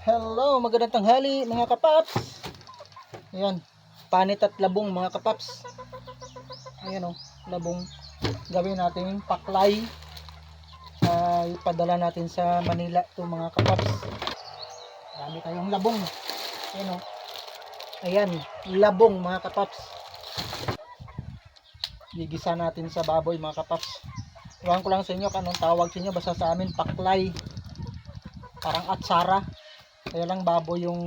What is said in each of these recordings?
Hello, magandang tanghali mga kapaps. Ayan, panit at labong mga kapaps. Ayan o, labong. Gawin natin paklay. Ay, padala natin sa Manila to mga kapaps. Dami tayong labong. Ayan o. Ayan, labong mga kapaps. Gigisa natin sa baboy mga kapaps. Iwan ko lang sa inyo kung anong tawag sa inyo. Basta sa amin, paklay. Parang atsara. Kaya lang baboy yung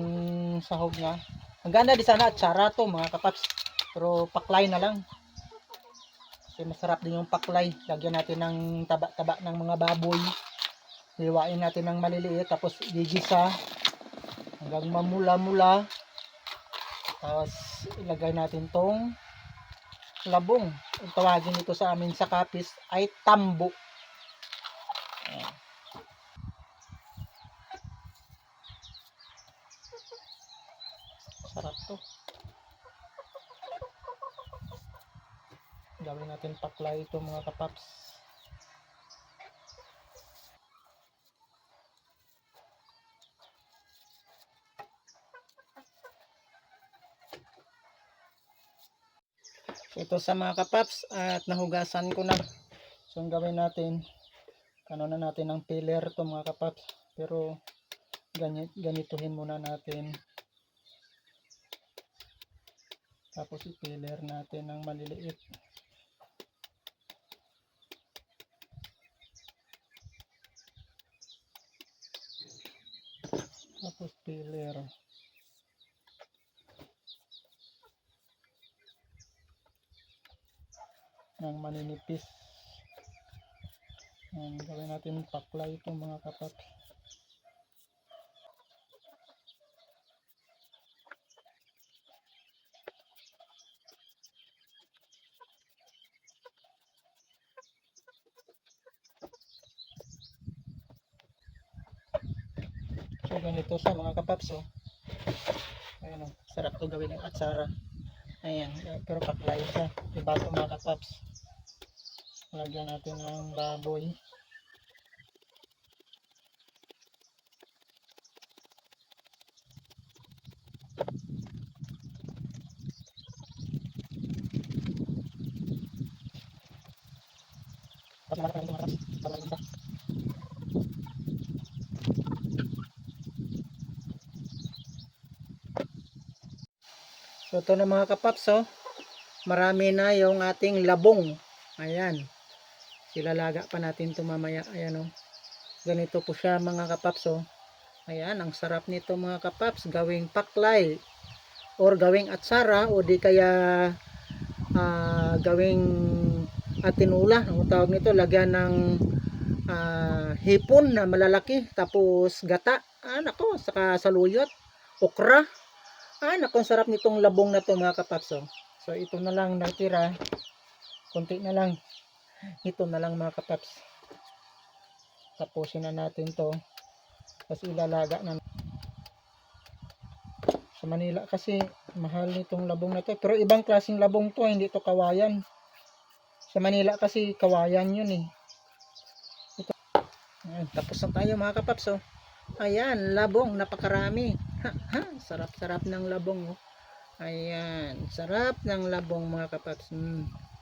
sahog niya. Ang ganda di sana atsara to mga kapaps. Pero paklay na lang. Kasi masarap din yung paklay. Lagyan natin ng taba-taba ng mga baboy. Hiwain natin ng maliliit. Tapos gigisa. Hanggang mamula-mula. Tapos ilagay natin tong labong. Ang tawagin ito sa amin sa kapis ay tambo. Sarap to. Gawin natin paklay ito mga kapaps. Ito sa mga kapaps at nahugasan ko na. So ang gawin natin, ano na natin ng pillar to mga kapaps. Pero ganit, ganituhin muna natin. Tapos i-pillar natin ng maliliit. Tapos pillar. Ng maninipis. Ang gawin natin paklay itong mga kapat. So ganito sa mga kapaps oh. Ayan oh, sarap to gawin ng atsara. Ayan, pero paklay siya. Diba ito mga kapaps? Lagyan natin ng baboy. So ito na mga kapaps oh. Marami na yung ating labong. Ayan. Silalaga pa natin ito mamaya. Ayan oh. Ganito po siya mga kapaps oh. Ayan, ang sarap nito mga kapaps. Gawing paklay. Or gawing atsara. O di kaya ah, gawing atinula. Ang tawag nito, lagyan ng ah, hipon na malalaki. Tapos gata. Ah, nako, saka saluyot. Okra. Ah, ang sarap nitong labong na to mga kapaps. Oh. So, ito na lang natira. Kunti na lang. Ito na lang mga kapaps. Tapusin na natin to. Tapos ilalaga na. Sa Manila kasi mahal nitong labong na to. Pero ibang klaseng labong to. Hindi to kawayan. Sa Manila kasi kawayan yun eh. Ito. Ayan, tapos na tayo mga kapaps. Oh. Ayan, labong. Napakarami. Ha, ha, sarap-sarap ng labong. Oh. Ayan, sarap ng labong mga kapaps. Mm.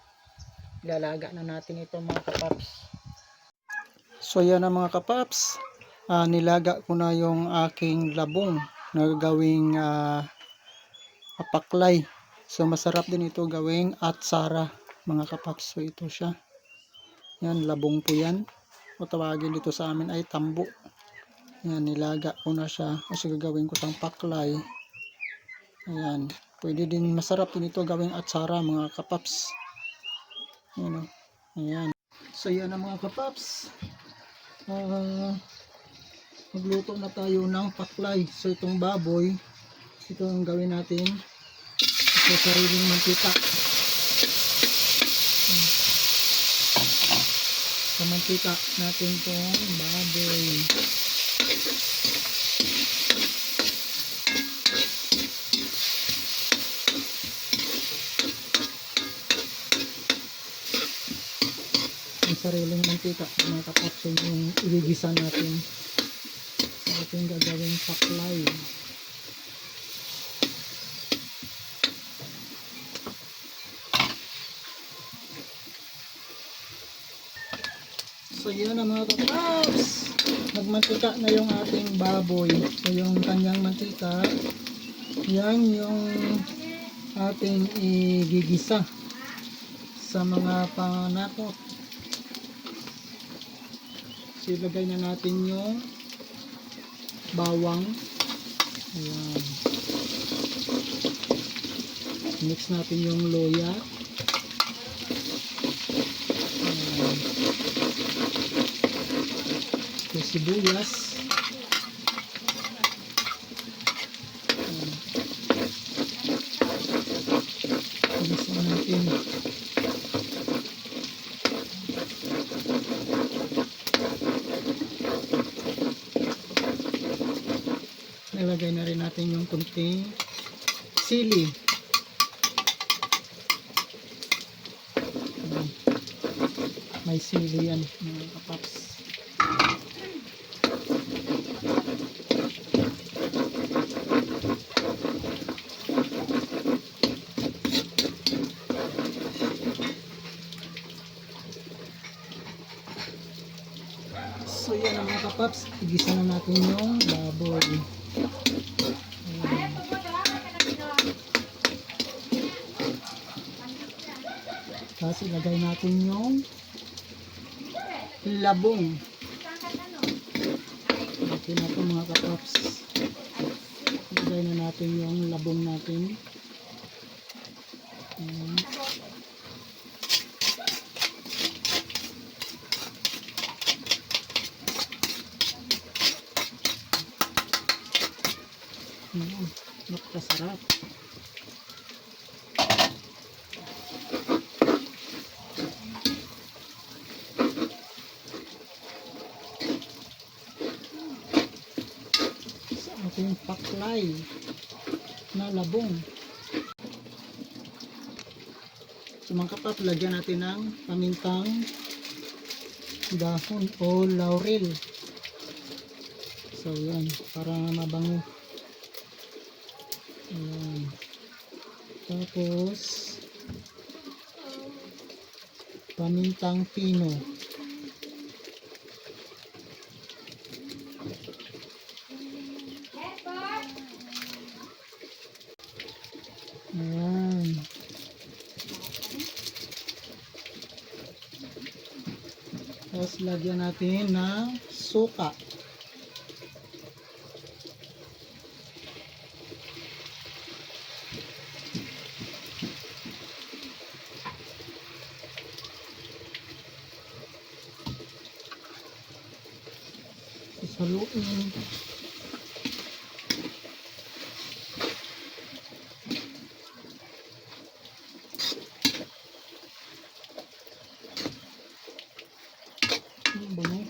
Lalaga na natin ito mga kapaps. So yan na mga kapaps. Ah, nilaga ko na yung aking labong na gawing ah, apaklay. So masarap din ito gawing atsara mga kapaps. So ito siya. Yan, labong po yan. O tawagin dito sa amin ay tambo. Yan, nilaga ko na siya. Kasi gagawin ko siyang paklay. Ayan. Pwede din masarap din ito gawing atsara mga kapaps. Ayan o. Ayan. So yan na mga kapaps. Ah, magluto na tayo ng paklay. So itong baboy, ito ang gawin natin. Ito sariling mantika. Sa mantika natin itong baboy. Sariling mantika mga kapatid yung igigisa natin ating gagawing paklay. So yun na mga kapaps. Nagmantika na yung ating baboy. So yung kanyang mantika, yan yung ating igigisa sa mga panakot. Ilagay na natin yung bawang. Ayan. Mix natin yung loya. Ayan. Yung sibuyas. Ayan. Mix na natin. Nilagay na rin natin yung kunting sili. May sili yan mga kapaps. So yan mga kapaps, igisa na natin yung baboy. Tapos ilagay natin yung labong. Okay na ito mga kapaps. Ilagay na natin yung labong natin. Ayan. Mm, napakasarap. Sa ating paklay na labong. So mga lagyan natin ng pamintang dahon o laurel. So yan, para mabango. Ayan. Tapos, pamintang pino. Tapos, lagyan natin ng suka. Sasaluin. Ang bango.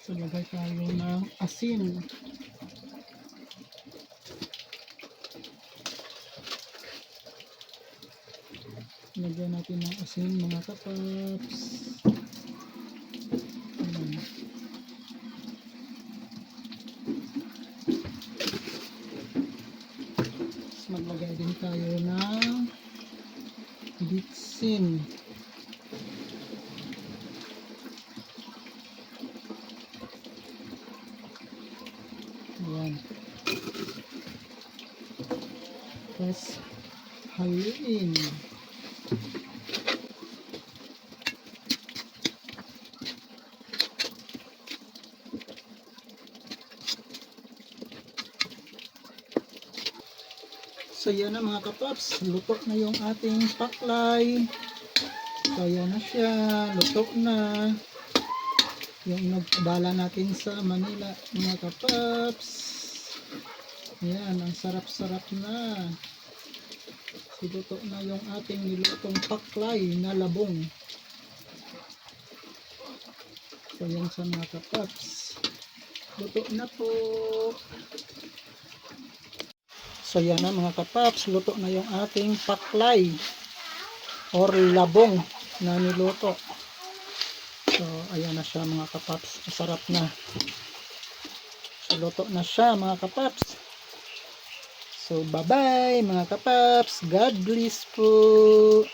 So, lagay tayo ng asin. Lagyan natin ng asin mga kapaps. Ayan. Maglagay din tayo ng bitsin. Ayan. Tapos haluin. So yan na mga kapaps, luto na yung ating paklay. So yan na siya, luto na. Yung nagpadala natin sa Manila mga kapaps. Yan, ang sarap-sarap na. Siluto na yung ating nilutong paklay na labong. So yan sa mga kapaps. Luto na po. So yan na mga kapaps, luto na yung ating paklay or labong na niluto. So, ayan na siya mga kapaps. Masarap na. So, luto na siya mga kapaps. So, bye-bye mga kapaps. God bless po.